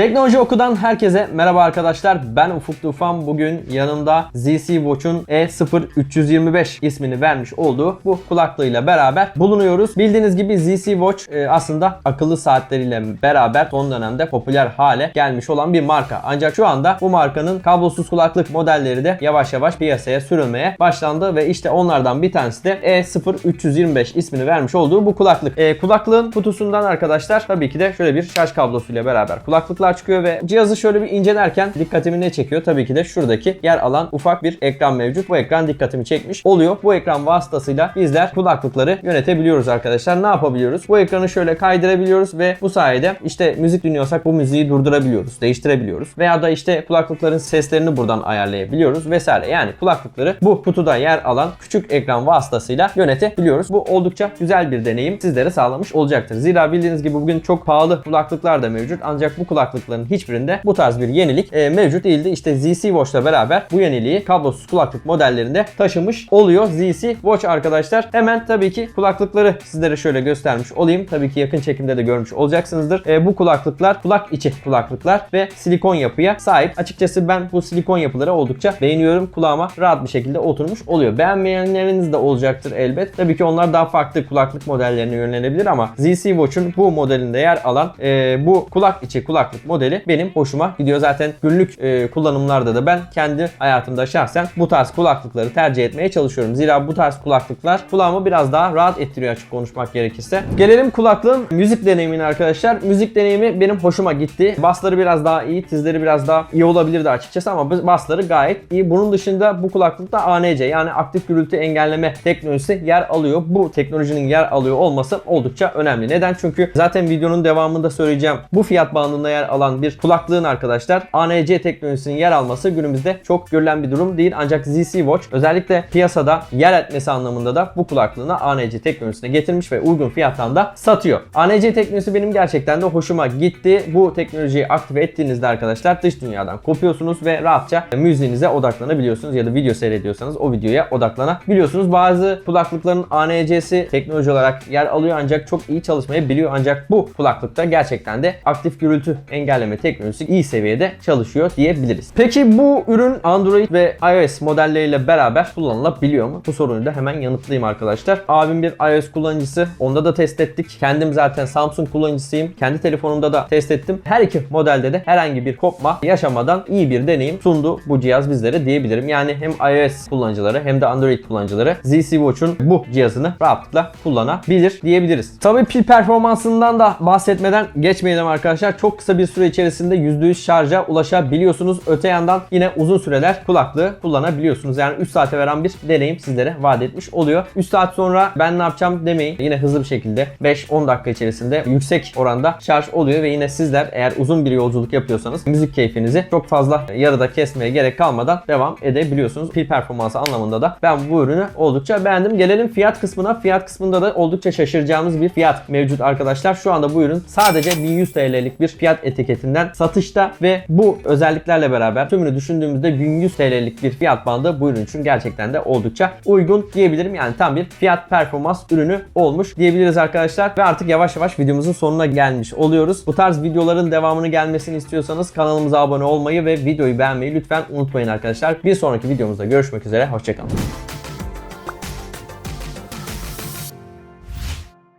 Teknoloji Oku'dan herkese merhaba arkadaşlar. Ben Ufuk Tufan. Bugün yanımda ZC Watch'un E0325 ismini vermiş olduğu bu kulaklığıyla beraber bulunuyoruz. Bildiğiniz gibi ZC Watch e, aslında akıllı saatleriyle beraber son dönemde popüler hale gelmiş olan bir marka. Ancak şu anda bu markanın kablosuz kulaklık modelleri de yavaş yavaş piyasaya sürülmeye başlandı ve işte onlardan bir tanesi de E0325 ismini vermiş olduğu bu kulaklık. E, kulaklığın kutusundan arkadaşlar tabii ki de şöyle bir şarj kablosuyla beraber kulaklıklar çıkıyor ve cihazı şöyle bir incelerken dikkatimi ne çekiyor? Tabii ki de şuradaki yer alan ufak bir ekran mevcut. Bu ekran dikkatimi çekmiş oluyor. Bu ekran vasıtasıyla bizler kulaklıkları yönetebiliyoruz arkadaşlar. Ne yapabiliyoruz? Bu ekranı şöyle kaydırabiliyoruz ve bu sayede işte müzik dinliyorsak bu müziği durdurabiliyoruz, değiştirebiliyoruz. Veya da işte kulaklıkların seslerini buradan ayarlayabiliyoruz vesaire. Yani kulaklıkları bu kutuda yer alan küçük ekran vasıtasıyla yönetebiliyoruz. Bu oldukça güzel bir deneyim sizlere sağlamış olacaktır. Zira bildiğiniz gibi bugün çok pahalı kulaklıklar da mevcut. Ancak bu kulaklıkların hiçbirinde bu tarz bir yenilik e, mevcut değildi. İşte ZC Watch'la beraber bu yeniliği kablosuz kulaklık modellerinde taşımış oluyor ZC Watch arkadaşlar. Hemen tabii ki kulaklıkları sizlere şöyle göstermiş olayım. Tabii ki yakın çekimde de görmüş olacaksınızdır. E, bu kulaklıklar kulak içi kulaklıklar ve silikon yapıya sahip. Açıkçası ben bu silikon yapıları oldukça beğeniyorum. Kulağıma rahat bir şekilde oturmuş oluyor. Beğenmeyenleriniz de olacaktır elbet. Tabii ki onlar daha farklı kulaklık modellerine yönlenebilir ama ZC Watch'un bu modelinde yer alan e, bu kulak içi kulaklık modeli benim hoşuma gidiyor. Zaten günlük e, kullanımlarda da ben kendi hayatımda şahsen bu tarz kulaklıkları tercih etmeye çalışıyorum. Zira bu tarz kulaklıklar kulağımı biraz daha rahat ettiriyor açık konuşmak gerekirse. Gelelim kulaklığın müzik deneyimine arkadaşlar. Müzik deneyimi benim hoşuma gitti. Basları biraz daha iyi, tizleri biraz daha iyi olabilirdi açıkçası ama basları gayet iyi. Bunun dışında bu kulaklıkta ANC yani aktif gürültü engelleme teknolojisi yer alıyor. Bu teknolojinin yer alıyor olması oldukça önemli. Neden? Çünkü zaten videonun devamında söyleyeceğim. Bu fiyat bandında yer alan bir kulaklığın arkadaşlar ANC teknolojisinin yer alması günümüzde çok görülen bir durum değil. Ancak ZC Watch özellikle piyasada yer etmesi anlamında da bu kulaklığını ANC teknolojisine getirmiş ve uygun fiyattan da satıyor. ANC teknolojisi benim gerçekten de hoşuma gitti. Bu teknolojiyi aktive ettiğinizde arkadaşlar dış dünyadan kopuyorsunuz ve rahatça müziğinize odaklanabiliyorsunuz ya da video seyrediyorsanız o videoya odaklanabiliyorsunuz. Bazı kulaklıkların ANC'si teknoloji olarak yer alıyor ancak çok iyi çalışmayabiliyor. Ancak bu kulaklıkta gerçekten de aktif gürültü engelleme teknolojisi iyi seviyede çalışıyor diyebiliriz. Peki bu ürün Android ve iOS modelleriyle beraber kullanılabiliyor mu? Bu soruyu da hemen yanıtlayayım arkadaşlar. Abim bir iOS kullanıcısı. Onda da test ettik. Kendim zaten Samsung kullanıcısıyım. Kendi telefonumda da test ettim. Her iki modelde de herhangi bir kopma yaşamadan iyi bir deneyim sundu bu cihaz bizlere diyebilirim. Yani hem iOS kullanıcıları hem de Android kullanıcıları ZC Watch'un bu cihazını rahatlıkla kullanabilir diyebiliriz. Tabii pil performansından da bahsetmeden geçmeyelim arkadaşlar. Çok kısa bir süre içerisinde %100 şarja ulaşabiliyorsunuz. Öte yandan yine uzun süreler kulaklığı kullanabiliyorsunuz. Yani 3 saate veren bir deneyim sizlere vaat etmiş oluyor. 3 saat sonra ben ne yapacağım demeyin. Yine hızlı bir şekilde 5-10 dakika içerisinde yüksek oranda şarj oluyor ve yine sizler eğer uzun bir yolculuk yapıyorsanız müzik keyfinizi çok fazla yarıda kesmeye gerek kalmadan devam edebiliyorsunuz. Pil performansı anlamında da ben bu ürünü oldukça beğendim. Gelelim fiyat kısmına. Fiyat kısmında da oldukça şaşıracağımız bir fiyat mevcut arkadaşlar. Şu anda bu ürün sadece 1100 TL'lik bir fiyat etiketinden satışta ve bu özelliklerle beraber tümünü düşündüğümüzde 1100 TL'lik bir fiyat bandı bu ürün için gerçekten de oldukça uygun diyebilirim. Yani tam bir fiyat performans ürünü olmuş diyebiliriz arkadaşlar. Ve artık yavaş yavaş videomuzun sonuna gelmiş oluyoruz. Bu tarz videoların devamını gelmesini istiyorsanız kanalımıza abone olmayı ve videoyu beğenmeyi lütfen unutmayın arkadaşlar. Bir sonraki videomuzda görüşmek üzere. Hoşçakalın.